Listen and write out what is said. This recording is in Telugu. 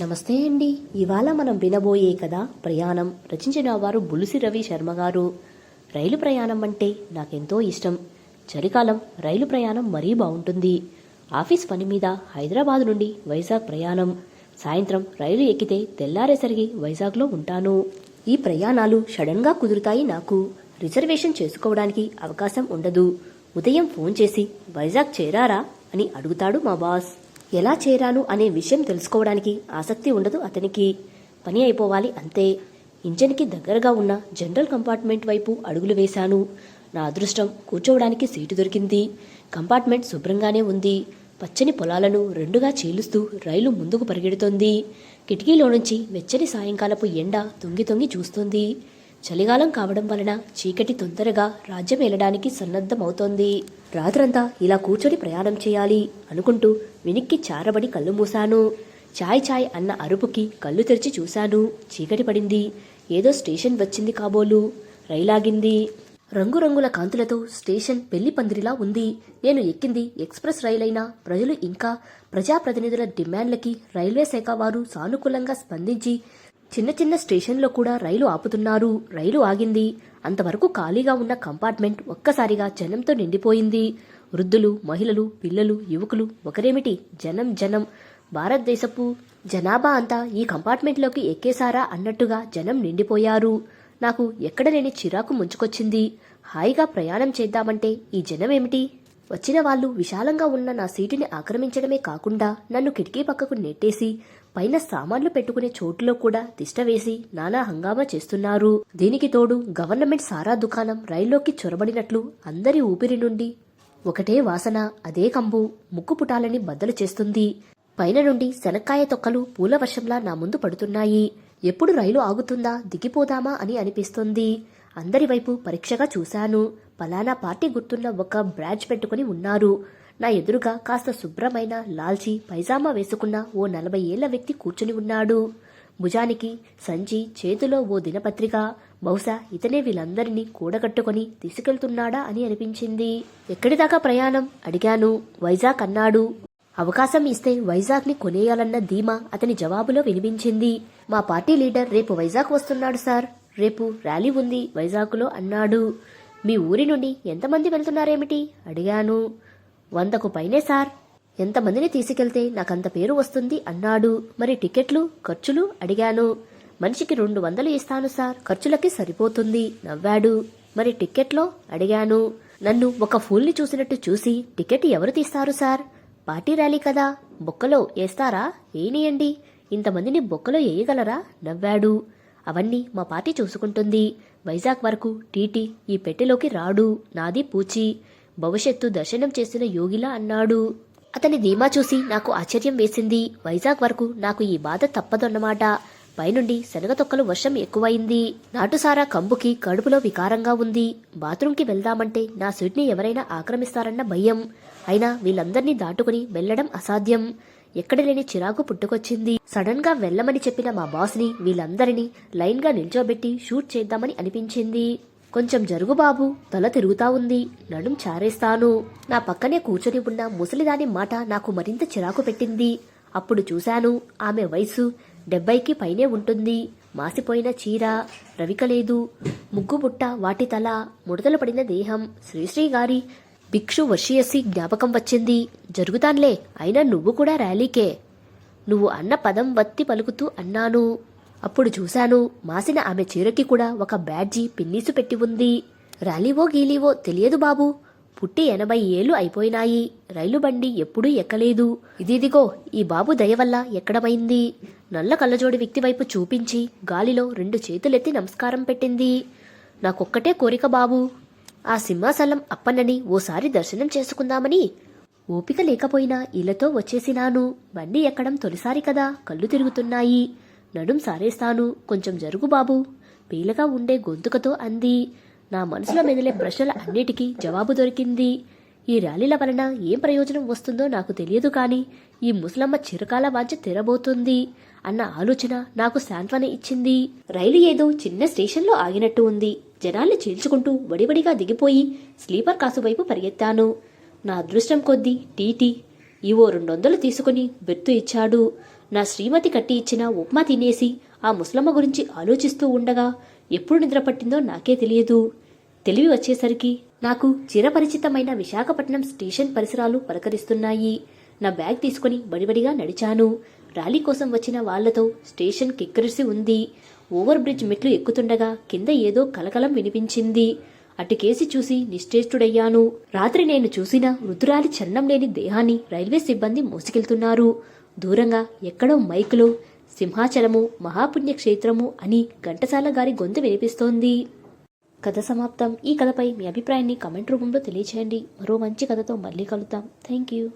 నమస్తే అండి. ఇవాళ మనం వినబోయే కథ ప్రయాణం. రచించిన వారు బులుసి రవి శర్మ గారు. రైలు ప్రయాణం అంటే నాకెంతో ఇష్టం. చలికాలం రైలు ప్రయాణం మరీ బాగుంటుంది. ఆఫీస్ పని మీద హైదరాబాద్ నుండి వైజాగ్ ప్రయాణం. సాయంత్రం రైలు ఎక్కితే తెల్లారేసరికి వైజాగ్లో ఉంటాను. ఈ ప్రయాణాలు సడన్గా కుదురుతాయి నాకు. రిజర్వేషన్ చేసుకోవడానికి అవకాశం ఉండదు. ఉదయం ఫోన్ చేసి వైజాగ్ చేరారా? అని అడుగుతాడు మా బాస్. ఎలా చేరాను అనే విషయం తెలుసుకోవడానికి ఆసక్తి ఉండదు అతనికి. పని అయిపోవాలి అంతే. ఇంజన్కి దగ్గరగా ఉన్న జనరల్ కంపార్ట్మెంట్ వైపు అడుగులు వేశాను. నా అదృష్టం కూర్చోవడానికి సీటు దొరికింది. కంపార్ట్మెంట్ శుభ్రంగానే ఉంది. పచ్చని పొలాలను రెండుగా చీలుస్తూ రైలు ముందుకు పరిగెడుతోంది. కిటికీలో నుంచి వెచ్చని సాయంకాలపు ఎండ తొంగి తొంగి చూస్తుంది. చలికాలం కావడం వలన చీకటి తొందరగా రాజ్యం వెళ్ళడానికి సన్నద్ధమవుతోంది. రాత్రంతా ఇలా కూర్చొని ప్రయాణం చేయాలి అనుకుంటూ వెనక్కి చారబడి కళ్ళు మూశాను. చాయ్ చాయ్ అన్న అరుపుకి కళ్ళు తెరిచి చూశాను. చీకటి పడింది. ఏదో స్టేషన్ వచ్చింది కాబోలు. రైలాగింది. రంగురంగుల కాంతులతో స్టేషన్ పెళ్ళి పందిరిలా ఉంది. నేను ఎక్కింది ఎక్స్ప్రెస్ రైలైనా ప్రజలు ఇంకా ప్రజాప్రతినిధుల డిమాండ్లకి రైల్వే శాఖ వారు సానుకూలంగా స్పందించి చిన్న చిన్న స్టేషన్లో కూడా రైలు ఆపుతున్నారు. రైలు ఆగింది. అంతవరకు ఖాళీగా ఉన్న కంపార్ట్మెంట్ ఒక్కసారిగా జనంతో నిండిపోయింది. వృద్ధులు మహిళలు పిల్లలు యువకులు ఒకరేమిటి? జనం జనం. భారతదేశపు జనాభా అంతా ఈ కంపార్ట్మెంట్లోకి ఎక్కేశారా అన్నట్టుగా జనం నిండిపోయారు. నాకు ఎక్కడ లేని చిరాకు ముంచుకొచ్చింది. హాయిగా ప్రయాణం చేద్దామంటే ఈ జనం ఏమిటి వచ్చిన వాళ్ళు విశాలంగా ఉన్న నా సీటుని ఆక్రమించడమే కాకుండా నన్ను కిటికీ పక్కకు నెట్టేసి పైన సామాన్లు పెట్టుకునే చోటులో కూడా తిష్టవేసి నానా హంగామా చేస్తున్నారు. దీనికి తోడు గవర్నమెంట్ సారా దుకాణం రైల్లోకి చొరబడినట్లు అందరి ఊపిరి నుండి ఒకటే వాసన అదే కంబు ముక్కు పుటాలని బద్దలు చేస్తుంది. పైన నుండి శనక్కాయ తొక్కలు పూల వర్షంలా నా ముందు పడుతున్నాయి. ఎప్పుడు రైలు ఆగుతుందా దిగిపోదామా అని అనిపిస్తుంది. అందరి వైపు పరీక్షగా చూశాను. పలానా పార్టీ గుర్తున్న ఒక బ్రాంచ్ పెట్టుకుని ఉన్నారు. నా ఎదురుగా కాస్త శుభ్రమైన లాల్చి పైజామా వేసుకున్న ఓ నలభై ఏళ్ళ వ్యక్తి కూర్చుని ఉన్నాడు. భుజానికి సంచి చేతిలో ఓ దినపత్రిక బహుశా ఇతనే వీళ్ళందరినీ కూడగట్టుకొని తీసుకెళ్తున్నాడా అని అనిపించింది. ఎక్కడిదాకా ప్రయాణం? అడిగాను. వైజాగ్ అన్నాడు. అవకాశం ఇస్తే వైజాగ్ని కొనేయాలన్న ధీమా అతని జవాబులో వినిపించింది. మా పార్టీ లీడర్ రేపు వైజాగ్ వస్తున్నాడు సార్. రేపు ర్యాలీ ఉంది వైజాగ్లో అన్నాడు. మీ ఊరి నుండి ఎంతమంది వెళ్తున్నారేమిటి? అడిగాను. వందకు పైనే సార్. ఎంతమందిని తీసుకెళ్తే నాకంత పేరు వస్తుంది అన్నాడు. మరి టికెట్లు ఖర్చులు? అడిగాను. మనిషికి రెండు వందలు ఇస్తాను సార్. ఖర్చులకి సరిపోతుంది నవ్వాడు. మరి టిక్కెట్లో? అడిగాను. నన్ను ఒక ఫూల్ని చూసినట్టు చూసి టికెట్ ఎవరు తీస్తారు సార్? పార్టీ ర్యాలీ కదా. బొక్కలో వేస్తారా ఏనియండి. ఇంతమందిని బొక్కలో వేయగలరా నవ్వాడు. అవన్నీ మా పార్టీ చూసుకుంటుంది. వైజాగ్ వరకు టీటీ ఈ పెట్టెలోకి రాడు. నాది పూచి. భవిష్యత్తు దర్శనం చేసిన యోగిలా అన్నాడు. అతని ధీమా చూసి నాకు ఆశ్చర్యం వేసింది. వైజాగ్ వరకు నాకు ఈ బాధ తప్పదన్నమాట. పైనుండి శనగ తొక్కలు వర్షం ఎక్కువైంది. నాటుసారా కంబుకి కడుపులో వికారంగా ఉంది. బాత్రూంకి వెళ్దామంటే నా సీట్ని ఎవరైనా ఆక్రమిస్తారన్న భయం. అయినా వీళ్ళందర్నీ దాటుకుని వెళ్ళడం అసాధ్యం. ఎక్కడ లేని చిరాకు పుట్టుకొచ్చింది. సడన్గా వెళ్ళమని చెప్పిన మా బాస్ని వీళ్ళందరినీ లైన్గా నిల్చోబెట్టి షూట్ చేద్దామని అనిపించింది. కొంచెం జరుగు బాబు తల తిరుగుతా ఉంది. నడుం చారేస్తాను. నా పక్కనే కూర్చొని ఉన్న ముసలిదాని మాట నాకు మరింత చిరాకు పెట్టింది. అప్పుడు చూశాను ఆమె వయసు డెబ్బైకి పైనే ఉంటుంది. మాసిపోయిన చీర రవిక లేదు. ముగ్గు బుట్ట వాటి తల ముడతలు పడిన దేహం. శ్రీశ్రీ గారి భిక్షు వర్షియసి జ్ఞాపకం వచ్చింది. జరుగుతాన్లే అయినా నువ్వు కూడా ర్యాలీకే. నువ్వు అన్న పదం వత్తి పలుకుతూ అన్నాను. అప్పుడు చూశాను మాసిన ఆమె చీరకి కూడా ఒక బ్యాడ్జీ పిన్నీసు పెట్టి ఉంది. ర్యాలీవో గీలీవో తెలియదు బాబు. పుట్టి ఎనభై ఏళ్ళు అయిపోయినాయి. రైలు బండి ఎప్పుడూ ఎక్కలేదు. ఇదిదిగో ఈ బాబు దయ వల్ల ఎక్కడమైంది? నల్ల కళ్ళజోడి వ్యక్తి వైపు చూపించి గాలిలో రెండు చేతులెత్తి నమస్కారం పెట్టింది. నాకొక్కటే కోరిక బాబు. ఆ సింహాసలం అప్పన్నని ఓసారి దర్శనం చేసుకుందామని. ఓపిక లేకపోయినా ఇళ్ళతో వచ్చేసినాను. బండి ఎక్కడం తొలిసారి కదా. కళ్ళు తిరుగుతున్నాయి. నడుం సారేస్తాను. కొంచెం జరుగు బాబు. పీలగా ఉండే గొంతుకతో అంది. నా మనసులో మెదిలే ప్రశ్నల అన్నిటికీ జవాబు దొరికింది. ఈ ర్యాలీల వలన ఏం ప్రయోజనం వస్తుందో నాకు తెలియదు కానీ ఈ ముసలమ్మ చిరకాల వాంచ తెరబోతుంది అన్న ఆలోచన నాకు శాంత్వన ఇచ్చింది. రైలు ఏదో చిన్న స్టేషన్లో ఆగినట్టు ఉంది. జనాల్ని చీల్చుకుంటూ వడివడిగా దిగిపోయి స్లీపర్ కాసు వైపు పరిగెత్తాను. నా అదృష్టం కొద్దీ టీటీ ఈవో రెండొందలు తీసుకుని బెత్తు ఇచ్చాడు. నా శ్రీమతి కట్టి ఇచ్చిన ఉప్మా తినేసి ఆ ముసలమ్మ గురించి ఆలోచిస్తూ ఉండగా ఎప్పుడు నిద్ర పట్టిందో నాకే తెలియదు. తెలివి వచ్చేసరికి నాకు చిరపరిచితమైన విశాఖపట్నం స్టేషన్ పరిసరాలు పలకరిస్తున్నాయి. నా బ్యాగ్ తీసుకుని బడిబడిగా నడిచాను. ర్యాలీ కోసం వచ్చిన వాళ్ళతో స్టేషన్ కిక్కరిసి ఉంది. ఓవర్ బ్రిడ్జ్ మెట్లు ఎక్కుతుండగా కింద ఏదో కలకలం వినిపించింది. అటుకేసి చూసి నిశ్చేష్టుడయ్యాను. రాత్రి నేను చూసిన రుతురాలి చలనం లేని దేహాన్ని రైల్వే సిబ్బంది మోసుకెళ్తున్నారు. దూరంగా ఎక్కడో మైకులో సింహాచలము మహాపుణ్యక్షేత్రము అని ఘంటసాల గారి గొంతు వినిపిస్తోంది. కథ సమాప్తం. ఈ కథపై మీ అభిప్రాయాన్ని కమెంట్ రూపంలో తెలియచేయండి. మరో మంచి కథతో మళ్ళీ కలుద్దాం. Thank you